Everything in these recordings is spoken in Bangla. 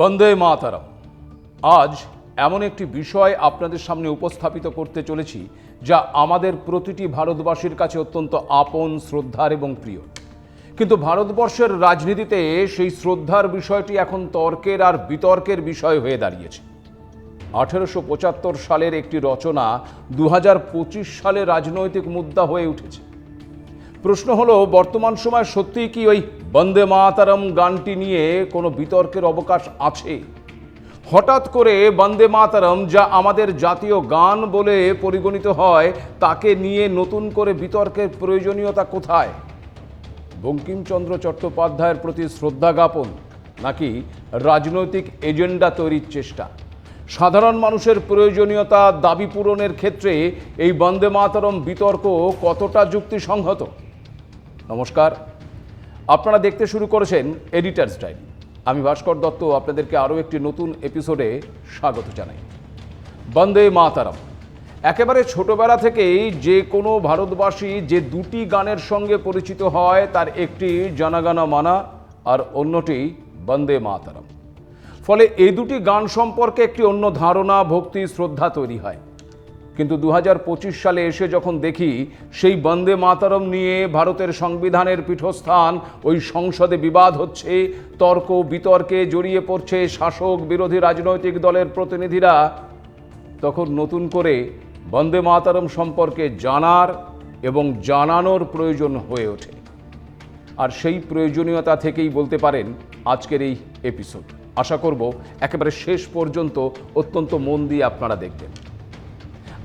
বন্দে মাতারাম। আজ এমন একটি বিষয় আপনাদের সামনে উপস্থাপিত করতে চলেছি, যা আমাদের প্রতিটি ভারতবাসীর কাছে অত্যন্ত আপন, শ্রদ্ধার এবং প্রিয়। কিন্তু ভারতবর্ষের রাজনীতিতে সেই শ্রদ্ধার বিষয়টি এখন তর্কের আর বিতর্কের বিষয় হয়ে দাঁড়িয়েছে। আঠেরোশো পঁচাত্তর সালের একটি রচনা দু হাজার পঁচিশ সালে রাজনৈতিক মুদ্রা হয়ে উঠেছে। প্রশ্ন হলো, বর্তমান সময় সত্যিই কি ওই বন্দে মাতারম গানটি নিয়ে কোনো বিতর্কের অবকাশ আছে? হঠাৎ করে বন্দে মাতারম যা আমাদের জাতীয় গান বলে পরিগণিত হয়, তাকে নিয়ে নতুন করে বিতর্কের প্রয়োজনীয়তা কোথায়? বঙ্কিমচন্দ্র চট্টোপাধ্যায়ের প্রতি শ্রদ্ধা জ্ঞাপন, নাকি রাজনৈতিক এজেন্ডা তৈরির চেষ্টা? সাধারণ মানুষের প্রয়োজনীয়তা দাবি পূরণের ক্ষেত্রে এই বন্দে মাতরম বিতর্ক কতটা যুক্তিসংহত? নমস্কার। আপনারা দেখতে শুরু করেছেন এডিটার্স ডায়েরি আমি ভাস্কর দত্ত, আপনাদেরকে আরও একটি নতুন এপিসোডে স্বাগত জানাই। বন্দে মাতারম। একেবারে ছোটবেলা থেকেই যে কোনো ভারতবাসী যে দুটি গানের সঙ্গে পরিচিত হয়, তার একটি জনগণ মানা আর অন্যটি বন্দে মাতারম। ফলে এই দুটি গান সম্পর্কে একটি অন্য ধারণা, ভক্তি, শ্রদ্ধা তৈরি হয়। কিন্তু দু হাজার পঁচিশ সালে এসে যখন দেখি সেই বন্দে মাতারম নিয়ে ভারতের সংবিধানের পীঠস্থান, ওই সংসদে বিবাদ হচ্ছে, তর্ক, বিতর্কে জড়িয়ে পড়ছে শাসক, বিরোধী রাজনৈতিক দলের প্রতিনিধিরা, তখন নতুন করে বন্দে মাতারম সম্পর্কে জানার এবং জানানোর প্রয়োজন হয়ে ওঠে। আর সেই প্রয়োজনীয়তা থেকেই বলতে পারেন আজকের এই এপিসোড আশা করব একেবারে শেষ পর্যন্ত অত্যন্ত মন দিয়ে আপনারা দেখবেন।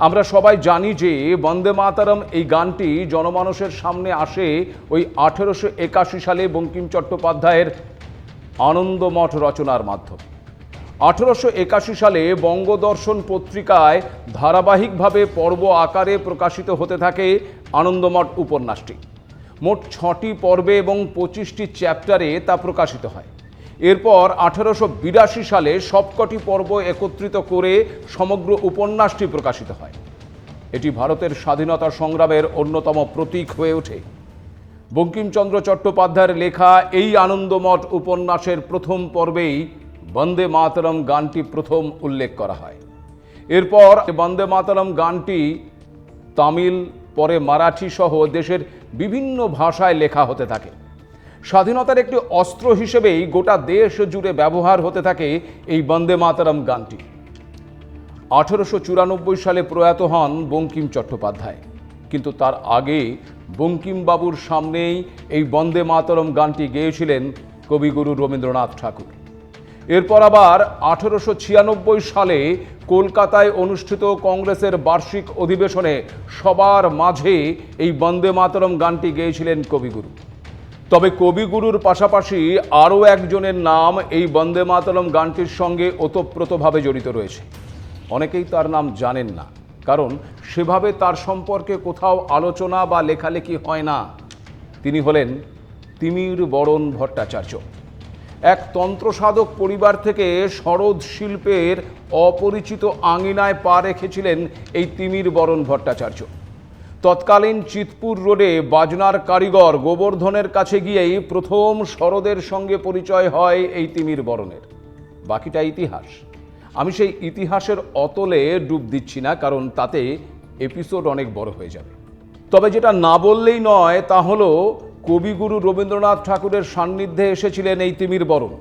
আমরা সবাই জানি যে বন্দে মাতারম এই গানটি জনমানসের সামনে আসে ওই আঠেরোশো একাশি সালে বঙ্কিম চট্টোপাধ্যায়ের আনন্দমঠ রচনার মাধ্যমে। আঠেরোশো একাশি সালে বঙ্গদর্শন পত্রিকায় ধারাবাহিকভাবে পর্ব আকারে প্রকাশিত হতে থাকে আনন্দমঠ উপন্যাসটি। মোট ছটি পর্বে এবং পঁচিশটি চ্যাপ্টারে তা প্রকাশিত হয়। এরপর আঠেরোশো বিরাশি সালে সবকটি পর্ব একত্রিত করে সমগ্র উপন্যাসটি প্রকাশিত হয়। এটি ভারতের স্বাধীনতা সংগ্রামের অন্যতম প্রতীক হয়ে ওঠে। বঙ্কিমচন্দ্র চট্টোপাধ্যায়ের লেখা এই আনন্দমঠ উপন্যাসের প্রথম পর্বেই বন্দে মাতরম গানটি প্রথম উল্লেখ করা হয়। এরপর বন্দে মাতরম গানটি তামিল, পরে মারাঠি সহ দেশের বিভিন্ন ভাষায় লেখা হতে থাকে। স্বাধীনতার একটি অস্ত্র হিসেবেই গোটা দেশ জুড়ে ব্যবহার হতে থাকে এই বন্দে মাতরম গানটি। আঠেরোশো চুরানব্বই সালে প্রয়াত হন বঙ্কিম চট্টোপাধ্যায়। কিন্তু তার আগে বঙ্কিমবাবুর সামনেই এই বন্দে মাতরম গানটি গেয়েছিলেন কবিগুরু রবীন্দ্রনাথ ঠাকুর। এরপর আবার আঠেরোশো ছিয়ানব্বই সালে কলকাতায় অনুষ্ঠিত কংগ্রেসের বার্ষিক অধিবেশনে সবার মাঝে এই বন্দে মাতরম গানটি গেয়েছিলেন কবিগুরু। তবে কবিগুরুর পাশাপাশি আরও একজনের নাম এই বন্দে মাতরম গানটির সঙ্গে ওতপ্রোতভাবে জড়িত রয়েছে। অনেকেই তার নাম জানেন না, কারণ সেভাবে তার সম্পর্কে কোথাও আলোচনা বা লেখালেখি হয় না। তিনি হলেন তিমির বরণ ভট্টাচার্য। এক তন্ত্রসাধক পরিবার থেকে সরোদ শিল্পের অপরিচিত আঙিনায় পা রেখেছিলেন এই তিমির বরণ ভট্টাচার্য। তৎকালীন চিতপুর রোডে বাজনার কারিগর গোবর্ধনের কাছে গিয়েই প্রথম শরদের সঙ্গে পরিচয় হয় এই তিমির বরণের। বাকিটা ইতিহাস। আমি সেই ইতিহাসের অতলে ডুব দিচ্ছি না, কারণ তাতে এপিসোড অনেক বড় হয়ে যাবে। তবে যেটা না বললেই নয়, তা হলো কবিগুরু রবীন্দ্রনাথ ঠাকুরের সান্নিধ্যে এসেছিলেন এই তিমির বরণ।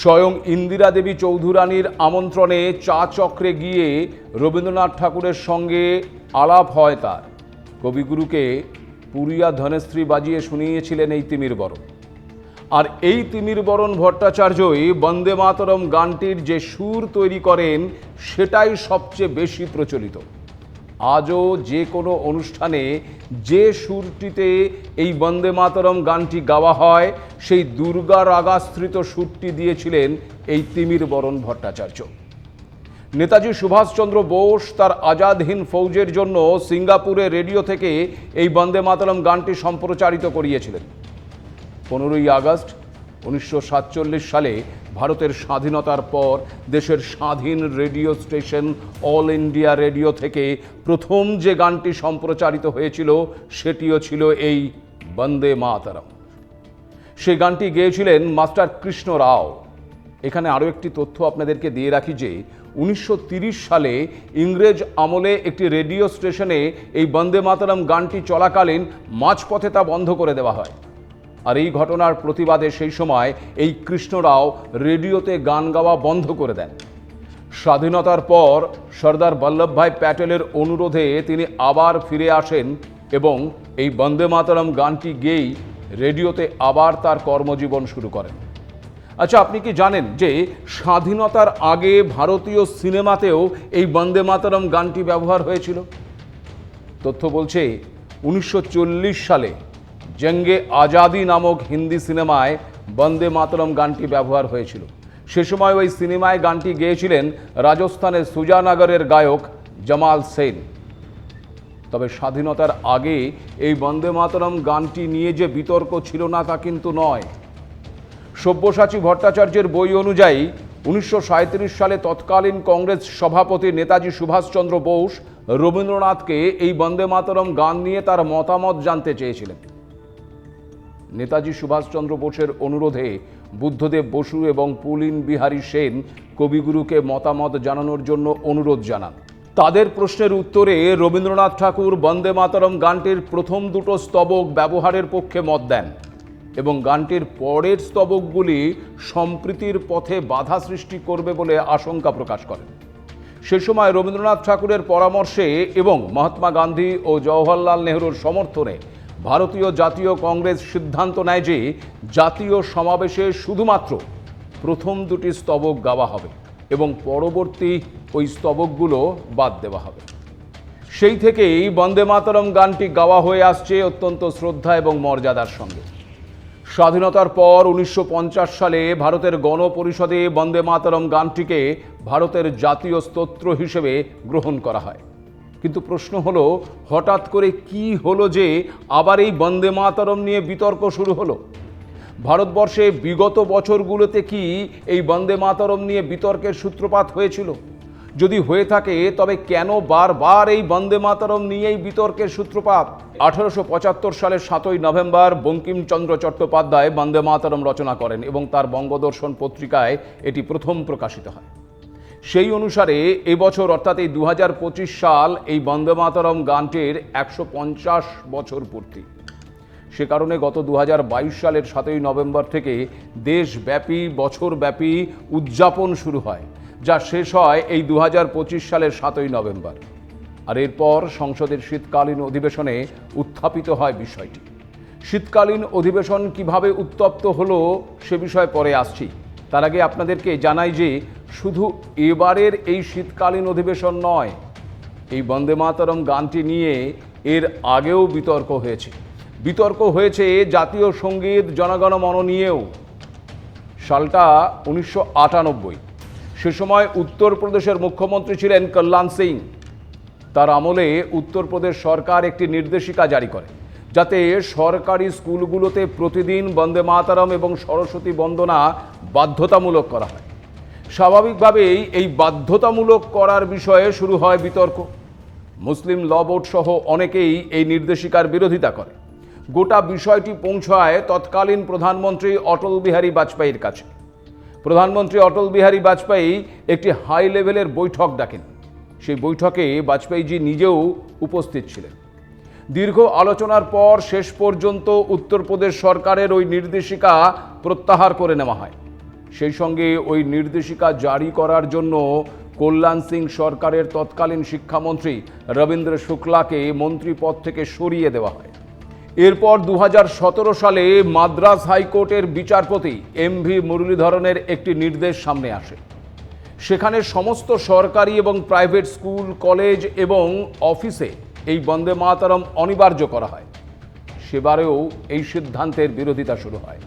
স্বয়ং ইন্দিরা দেবী চৌধুরানীর আমন্ত্রণে চা চক্রে গিয়ে রবীন্দ্রনাথ ঠাকুরের সঙ্গে আলাপ হয় তার। কবিগুরুকে পুরিয়া ধনেশ্রী বাজিয়ে শুনিয়েছিলেন এই তিমির বরণ আর এই তিমির বরণ ভট্টাচার্যই বন্দে মাতরম গানটির যে সুর তৈরি করেন, সেটাই সবচেয়ে বেশি প্রচলিত। আজও যে কোনো অনুষ্ঠানে যে সুরটিতে এই বন্দে মাতরম গানটি গাওয়া হয়, সেই দুর্গা রাগাশ্রিত সুরটি দিয়েছিলেন এই তিমির বরণ ভট্টাচার্য। নেতাজি সুভাষচন্দ্র বোস তার আজাদ হিন্দ ফৌজের জন্য সিঙ্গাপুরে রেডিও থেকে এই বন্দে মাতরম গানটি সম্প্রচারিত করিয়েছিলেন। পনেরোই আগস্ট উনিশশো সাতচল্লিশ সালে ভারতের স্বাধীনতার পর দেশের স্বাধীন radio station all India radio থেকে প্রথম যে গানটি সম্প্রচারিত হয়েছিল সেটিও ছিল এই বন্দে মাতরম। সেই গানটি গেয়েছিলেন মাস্টার কৃষ্ণ রাও। এখানে আরও একটি তথ্য আপনাদেরকে দিয়ে রাখি যে উনিশশো সালে ইংরেজ আমলে একটি রেডিও স্টেশনে এই বন্দে মাতরম গানটি চলাকালীন মাঝপথে তা বন্ধ করে দেওয়া হয়। আর এই ঘটনার প্রতিবাদে সেই সময় এই কৃষ্ণরাও রেডিওতে গান গাওয়া বন্ধ করে দেন। স্বাধীনতার পর সর্দার বল্লভভাই প্যাটেলের অনুরোধে তিনি আবার ফিরে আসেন এবং এই বন্দে মাতরম গানটি গেয়েই রেডিওতে আবার তার কর্মজীবন শুরু করেন। আচ্ছা আপনি কি জানেন যে স্বাধীনতার আগে ভারতীয় সিনেমাতেও এই বন্দে মাতরম গানটি ব্যবহার হয়েছিল? তথ্য বলছে, উনিশশো চল্লিশ সালে জঙ্গে আজাদি নামক হিন্দি সিনেমায় বন্দে মাতরম গানটি ব্যবহার হয়েছিল। সে সময় ওই সিনেমায় গানটি গেয়েছিলেন রাজস্থানের সুজানগরের গায়ক জামাল সেন। তবে স্বাধীনতার আগে এই বন্দে মাতরম গানটি নিয়ে যে বিতর্ক ছিল না তা কিন্তু নয়। সব্যসাচী ভট্টাচার্যের বই অনুযায়ী, উনিশশো সাঁইত্রিশ সালে তৎকালীন কংগ্রেস সভাপতি নেতাজি সুভাষচন্দ্র বোস রবীন্দ্রনাথকে এই বন্দে মাতরম গান নিয়ে তার মতামত জানতে চেয়েছিলেন। নেতাজি সুভাষচন্দ্র বোসের অনুরোধে বুদ্ধদেব বসু এবং পুলিন বিহারী সেন কবিগুরুকে মতামত জানানোর জন্য অনুরোধ জানান। তাদের প্রশ্নের উত্তরে রবীন্দ্রনাথ ঠাকুর বন্দে মাতরম গানটির প্রথম দুটো স্তবক ব্যবহারের পক্ষে মত দেন। এবং গানটির পরের স্তবকগুলি সম্প্রীতির পথে বাধা সৃষ্টি করবে বলে আশঙ্কা প্রকাশ করেন। সে সময় রবীন্দ্রনাথ ঠাকুরের পরামর্শে এবং মহাত্মা গান্ধী ও জওহরলাল নেহরুর সমর্থনে ভারতীয় জাতীয় কংগ্রেস সিদ্ধান্ত নেয় যে জাতীয় সমাবেশে শুধুমাত্র প্রথম দুটি স্তবক গাওয়া হবে এবং পরবর্তী ওই স্তবকগুলো বাদ দেওয়া হবে। সেই থেকেই বন্দে মাতরম গানটি গাওয়া হয়ে আসছে অত্যন্ত শ্রদ্ধা এবং মর্যাদার সঙ্গে। স্বাধীনতার পর উনিশশো পঞ্চাশ সালে ভারতের গণপরিষদে বন্দে মাতরম গানটিকে ভারতের জাতীয় স্তোত্র হিসেবে গ্রহণ করা হয়। কিন্তু প্রশ্ন হলো, হঠাৎ করে কি হলো যে আবার এই বন্দে মাতরম নিয়ে বিতর্ক শুরু হলো? ভারতবর্ষে বিগত বছরগুলোতে কি এই বন্দে মাতরম নিয়ে বিতর্কের সূত্রপাত হয়েছিল? যদি হয়ে থাকে, তবে কেন বারবার এই বন্দে মাতরম নিয়েই বিতর্কের সূত্রপাত? আঠারোশো পঁচাত্তর সালের সাতই নভেম্বর, বঙ্কিমচন্দ্র চট্টোপাধ্যায় বন্দে মাতরম রচনা করেন এবং তার বঙ্গদর্শন পত্রিকায় এটি প্রথম প্রকাশিত হয়। সেই অনুসারে এবছর, অর্থাৎ এই দু হাজার পঁচিশ সাল, এই বন্দে মাতরম গানটির একশো পঞ্চাশ বছর পূর্তি। সে কারণে গত দু হাজার বাইশ সালের সাতই নভেম্বর থেকে দেশব্যাপী, বছরব্যাপী উদযাপন শুরু হয়। যা শেষ হয় এই দু হাজার পঁচিশ সালের সাতই নভেম্বর। আর এরপর সংসদের শীতকালীন অধিবেশনে উত্থাপিত হয় বিষয়টি। শীতকালীন অধিবেশন কীভাবে উত্তপ্ত হলো সে বিষয়ে পরে আসছি। তার আগে আপনাদেরকে জানাই যে শুধু এবারের এই শীতকালীন অধিবেশন নয়, এই বন্দে মাতরম গানটি নিয়ে এর আগেও বিতর্ক হয়েছে। বিতর্ক হয়েছে জাতীয় সংগীত জনগণমন নিয়েও সালটা উনিশশো আটানব্বই। সে সময় উত্তরপ্রদেশের মুখ্যমন্ত্রী ছিলেন কল্যাণ সিং। তার আমলে উত্তরপ্রদেশ সরকার একটি নির্দেশিকা জারি করে, যাতে সরকারি স্কুলগুলোতে প্রতিদিন বন্দে মাতারম এবং সরস্বতী বন্দনা বাধ্যতামূলক করা হয়। স্বাভাবিকভাবেই এই বাধ্যতামূলক করার বিষয়ে শুরু হয় বিতর্ক। মুসলিম ল বোর্ড সহ অনেকেই এই নির্দেশিকার বিরোধিতা করে। গোটা বিষয়টি পৌঁছায় তৎকালীন প্রধানমন্ত্রী অটল বিহারী বাজপেয়ীর কাছে। প্রধানমন্ত্রী অটল বিহারী বাজপেয়ী একটি হাই লেভেলের বৈঠক ডাকেন। সেই বৈঠকে বাজপেয়ীজি নিজেও উপস্থিত ছিলেন। দীর্ঘ আলোচনার পর শেষ পর্যন্ত উত্তরপ্রদেশ সরকারের ওই নির্দেশিকা প্রত্যাহার করে নেওয়া হয়। সেই সঙ্গে ওই নির্দেশিকা জারি করার জন্য কল্যাণ সিং সরকারের তৎকালীন শিক্ষামন্ত্রী রবীন্দ্র শুক্লাকে মন্ত্রী পদ থেকে সরিয়ে দেওয়া হয়। এরপর দু হাজার সতেরো সালে মাদ্রাস হাইকোর্টের বিচারপতি এম ভি মুরলীধরনের একটি নির্দেশ সামনে আসে। সেখানে সমস্ত সরকারি এবং প্রাইভেট স্কুল, কলেজ এবং অফিসে এই বন্দে মাতরম অনিবার্য করা হয়। সেবারেও এই সিদ্ধান্তের বিরোধিতা শুরু হয়।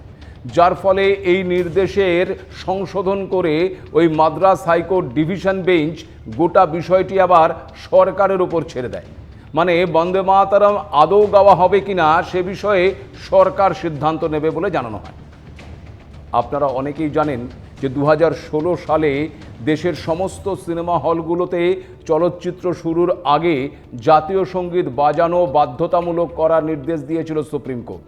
যার ফলে এই নির্দেশের সংশোধন করে ওই মাদ্রাস হাইকোর্ট ডিভিশন বেঞ্চ গোটা বিষয়টি আবার সরকারের উপর ছেড়ে দেয়। মানে বন্দে মাতরম, আদৌ গাওয়া হবে কিনা সে বিষয়ে সরকার সিদ্ধান্ত নেবে বলে জানানো হয়। আপনারা অনেকেই জানেন যে দু হাজার ষোলো সালে দেশের সমস্ত সিনেমা হলগুলোতে চলচ্চিত্র শুরুর আগে জাতীয় সংগীত বাজানো বাধ্যতামূলক করার নির্দেশ দিয়েছিল সুপ্রিম কোর্ট।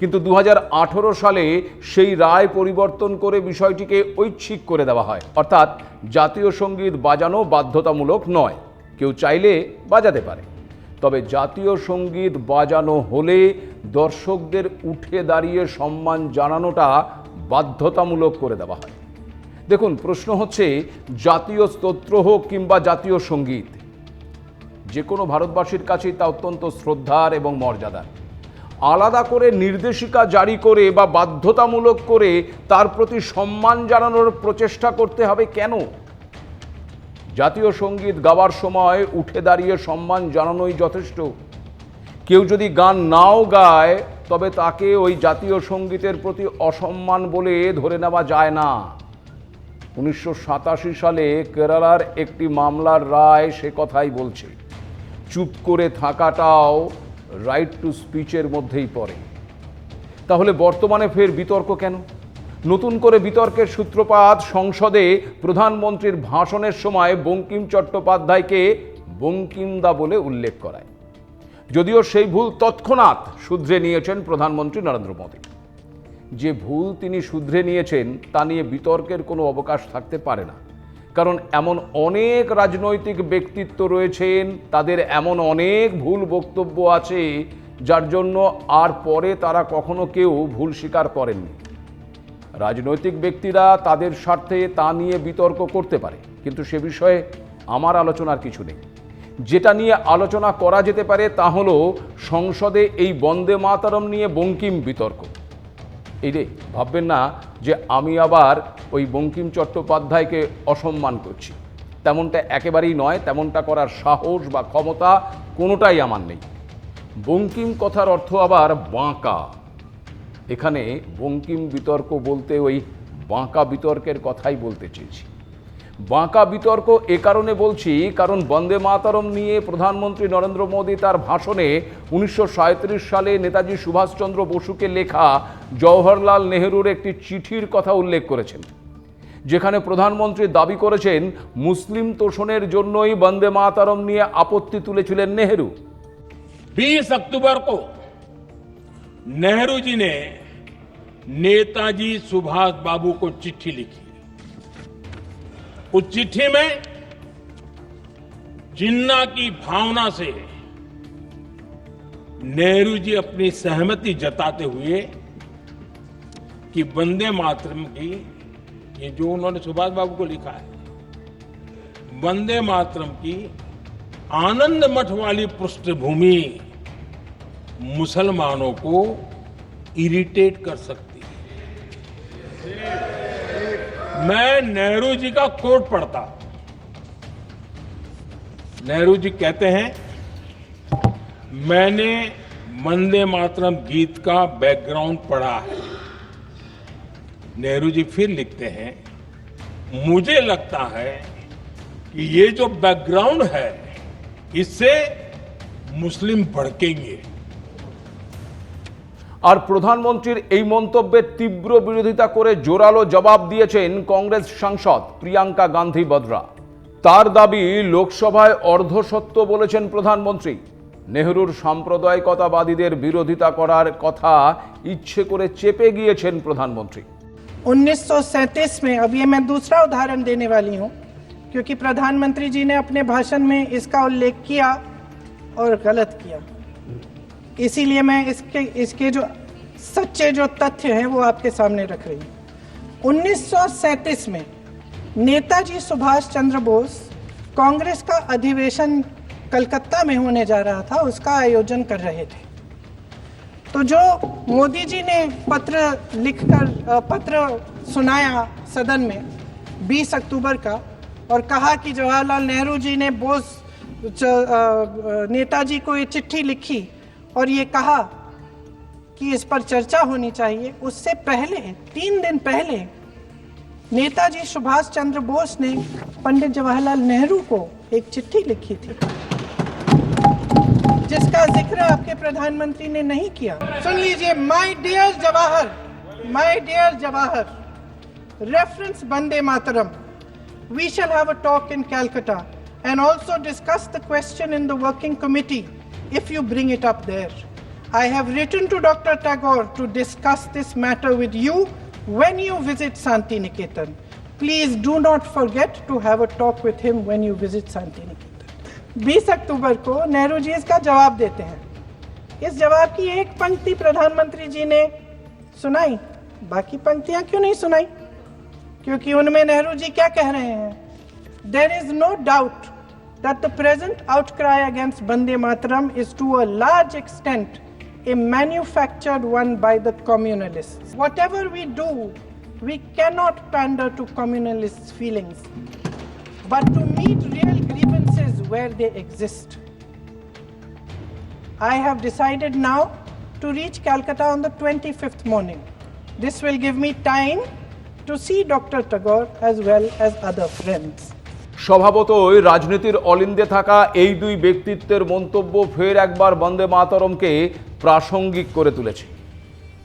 কিন্তু দু হাজার আঠেরো সালে সেই রায় পরিবর্তন করে বিষয়টিকে ঐচ্ছিক করে দেওয়া হয়। অর্থাৎ জাতীয় সংগীত বাজানো বাধ্যতামূলক নয়। কেউ চাইলে বাজাতে পারে। তবে জাতীয় সংগীত বাজানো হলে দর্শকদের উঠে দাঁড়িয়ে সম্মান জানানোটা বাধ্যতামূলক করে দেওয়া হয়। দেখুন, প্রশ্ন হচ্ছে, জাতীয় স্তোত্র হোক কিংবা জাতীয় সংগীত যে কোনো ভারতবাসীর কাছেই তা অত্যন্ত শ্রদ্ধার এবং মর্যাদার। আলাদা করে নির্দেশিকা জারি করে বা বাধ্যতামূলক করে তার প্রতি সম্মান জানানোর প্রচেষ্টা করতে হবে কেন? জাতীয় সংগীত গাওয়ার সময় উঠে দাঁড়িয়ে সম্মান জানানোই যথেষ্ট। কেউ যদি গান নাও গায়, তবে তাকে ওই জাতীয় সঙ্গীতের প্রতি অসম্মান বলে ধরে নেওয়া যায় না। উনিশশো সাতাশি সালে কেরালার একটি মামলার রায় সে কথাই বলছে। চুপ করে থাকাটাও রাইট টু স্পিচের মধ্যেই পড়ে। তাহলে বর্তমানে ফের বিতর্ক কেন? নতুন করে বিতর্কের সূত্রপাত সংসদে প্রধানমন্ত্রীর ভাষণের সময় বঙ্কিম চট্টোপাধ্যায়কে বঙ্কিমদা বলে উল্লেখ করায়। যদিও সেই ভুল তৎক্ষণাৎ শুধরে নিয়েছেন প্রধানমন্ত্রী নরেন্দ্র মোদী। যে ভুল তিনি শুধরে নিয়েছেন তা নিয়ে বিতর্কের কোনো অবকাশ থাকতে পারে না। কারণ এমন অনেক রাজনৈতিক ব্যক্তিত্ব রয়েছেন, তাদের এমন অনেক ভুল বক্তব্য আছে, যার জন্য আর পরে তারা কখনো কেউ ভুল স্বীকার করেননি। রাজনৈতিক ব্যক্তিরা তাদের স্বার্থে তা নিয়ে বিতর্ক করতে পারে, কিন্তু সে বিষয়ে আমার আলোচনার কিছু নেই। যেটা নিয়ে আলোচনা করা যেতে পারে তা হলো সংসদে এই বন্দে মাতারম নিয়ে বঙ্কিম বিতর্ক। এই রে ভাববেন না যে আমি আবার ওই বঙ্কিম চট্টোপাধ্যায়কে অসম্মান করছি। তেমনটা একেবারেই নয়, তেমনটা করার সাহস বা ক্ষমতা কোনোটাই আমার নেই। বঙ্কিম কথার অর্থ আবার বাঁকা। এখানে বঙ্কিম বিতর্ক বলতে ওই বাঁকা বিতর্কের কথাই বলতে চেয়েছি। বাঁকা বিতর্ক এ কারণে বলছি, কারণ বন্দে মাতারম নিয়ে প্রধানমন্ত্রী নরেন্দ্র মোদী তার ভাষণে উনিশশো সাঁইত্রিশ সালে নেতাজি সুভাষচন্দ্র বসুকে লেখা জওহরলাল নেহরুর একটি চিঠির কথা উল্লেখ করেছেন, যেখানে প্রধানমন্ত্রী দাবি করেছেন, মুসলিম তোষণের জন্যই বন্দে মাতারম নিয়ে আপত্তি তুলেছিলেন নেহরু। বিশ অক্টোবর কো नेहरू जी ने नेताजी सुभाष बाबू को चिट्ठी लिखी। उस चिट्ठी में जिन्ना की भावना से नेहरू जी अपनी सहमति जताते हुए कि वंदे मातरम की, ये जो उन्होंने सुभाष बाबू को लिखा है, वंदे मातरम की आनंद मठ वाली पृष्ठभूमि मुसलमानों को इरिटेट कर सकती है। मैं नेहरू जी का कोट पढ़ता नेहरू जी कहते हैं, मैंने वंदे मातरम गीत का बैकग्राउंड पढ़ा है। नेहरू जी फिर लिखते हैं, मुझे लगता है कि ये जो बैकग्राउंड है, इससे मुस्लिम भड़केंगे আর প্রধানমন্ত্রীর এই মন্তব্যের তীব্র বিরোধিতা করে জোরালো জবাব দিয়েছেন কংগ্রেস সাংসদ প্রিয়াঙ্কা গান্ধী বদরা তার দাবি লোকসভায় অর্ধসত্য বলেছেন প্রধানমন্ত্রী নেহরুর সাম্প্রদায়িকতাবাদীদের বিরোধিতা করার কথা ইচ্ছে করে চেপে গিয়েছেন প্রধানমন্ত্রী 1937 में अब ये मैं दूसरा उदाहरण देने वाली हूँ क्योंकि प्रधानमंत्री जी ने अपने भाषण में इसका उल्लेख किया और गलत किया इसीलिए मैं इसके इसके जो सच्चे जो तथ्य हैं, वो आपके सामने रख रही हूँ। 1937 में नेताजी सुभाष चंद्र बोस कांग्रेस का अधिवेशन कलकत्ता में होने जा रहा था, उसका आयोजन कर रहे थे। तो जो मोदी जी ने पत्र लिखकर पत्र सुनाया सदन में 20 अक्टूबर का, और कहा कि जवाहरलाल नेहरू जी ने बोस नेताजी को ये चिट्ठी लिखी और ये कहा कि इस पर चर्चा होनी चाहिए। उससे पहले, तीन दिन पहले, नेताजी सुभाष चंद्र बोस ने पंडित जवाहरलाल नेहरू को एक चिट्ठी लिखी थी, जिसका ज़िक्र आपके प्रधानमंत्री ने नहीं किया। सुन लीजिए my dear Jawahar my dear Jawahar reference Bande Mataram we shall have a talk in calcutta and also discuss the question in the working committee. If you bring it up there I have written to Dr. Tagore to discuss this matter with you when you visit Santi Niketan. Please do not forget to have a talk with him when you visit Santi Niketan. 20 अक्टूबर को नेहरू जी इसका जवाब देते हैं इस जवाब की एक पंक्ति प्रधानमंत्री जी ने सुनाई बाकी पंक्तियाँ क्यों नहीं सुनाई क्योंकि उनमें नेहरू जी क्या कह रहे हैं there is no doubt that the present outcry against Bande Mataram is to a large extent a manufactured one by the communalists. Whatever we do, we cannot pander to communalists' feelings, but to meet real grievances where they exist. I have decided now to reach Calcutta on the 25th morning. This will give me time to see Dr. Tagore as well as other friends. স্বভাবতই রাজনীতির অলিন্দে থাকা এই দুই ব্যক্তিত্বের মন্তব্য ফের একবার বন্দে মাতরমকে প্রাসঙ্গিক করে তুলেছে।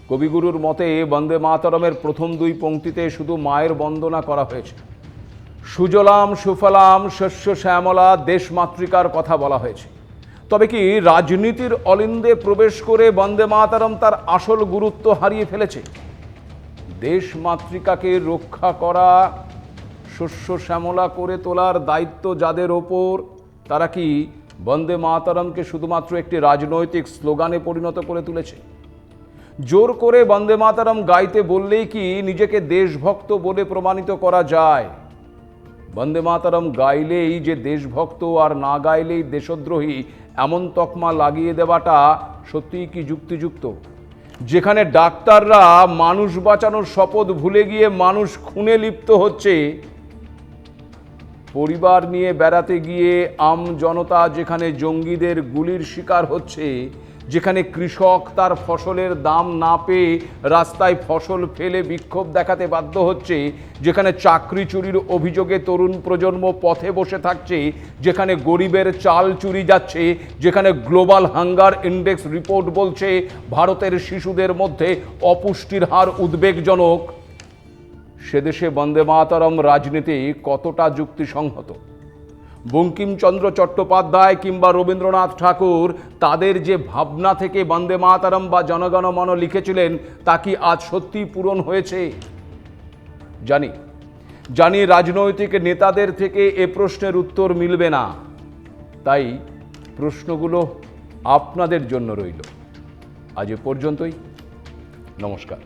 কবিগুরুর মতে, বন্দে মাতরমের প্রথম দুই পংক্তিতে শুধু মায়ের বন্দনা করা হয়েছে সুজলাম, সুফলাম, শস্য, শ্যামলা, দেশ মাতৃকার কথা বলা হয়েছে। তবে কি রাজনীতির অলিন্দে প্রবেশ করে বন্দে মাতারম তার আসল গুরুত্ব হারিয়ে ফেলেছে? দেশ মাতৃকাকে রক্ষা করা শস্য শ্যামলা করে তোলার দায়িত্ব যাদের ওপর, তারা কি বন্দে মাতারমকে শুধুমাত্র একটি রাজনৈতিক স্লোগানে পরিণত করে তুলেছে? জোর করে বন্দে মাতারম গাইতে বললেই কি নিজেকে দেশভক্ত বলে প্রমাণিত করা যায়? বন্দে মাতারম গাইলেই যে দেশভক্ত আর না গাইলেই দেশদ্রোহী, এমন তকমা লাগিয়ে দেওয়াটা সত্যিই কি যুক্তিযুক্ত? যেখানে ডাক্তাররা মানুষ বাঁচানোর শপথ ভুলে গিয়ে মানুষ খুনে লিপ্ত হচ্ছে পরিবার নিয়ে বেড়াতে গিয়ে আম জনতা যেখানে জঙ্গিদের গুলির শিকার হচ্ছে, যেখানে কৃষক তার ফসলের দাম না পেয়ে রাস্তায় ফসল ফেলে বিক্ষোভ দেখাতে বাধ্য হচ্ছে, যেখানে চাকরি চুরির অভিযোগে তরুণ প্রজন্ম পথে বসে থাকছে, যেখানে গরিবের চাল চুরি যাচ্ছে, যেখানে গ্লোবাল হাঙ্গার ইন্ডেক্স রিপোর্ট বলছে, ভারতের শিশুদের মধ্যে অপুষ্টির হার উদ্বেগজনক। সেদেশে বন্দে মাতরম রাজনীতি কতটা যুক্তিসংহত? বঙ্কিমচন্দ্র চট্টোপাধ্যায় কিংবা রবীন্দ্রনাথ ঠাকুর তাদের যে ভাবনা থেকে বন্দে মাতরম বা জনগণমন লিখেছিলেন, তা কি আজ সত্যি পূরণ হয়েছে? জানি জানি রাজনৈতিক নেতাদের থেকে এ প্রশ্নের উত্তর মিলবে না। তাই প্রশ্নগুলো আপনাদের জন্য রইল। আজ এ পর্যন্তই। নমস্কার।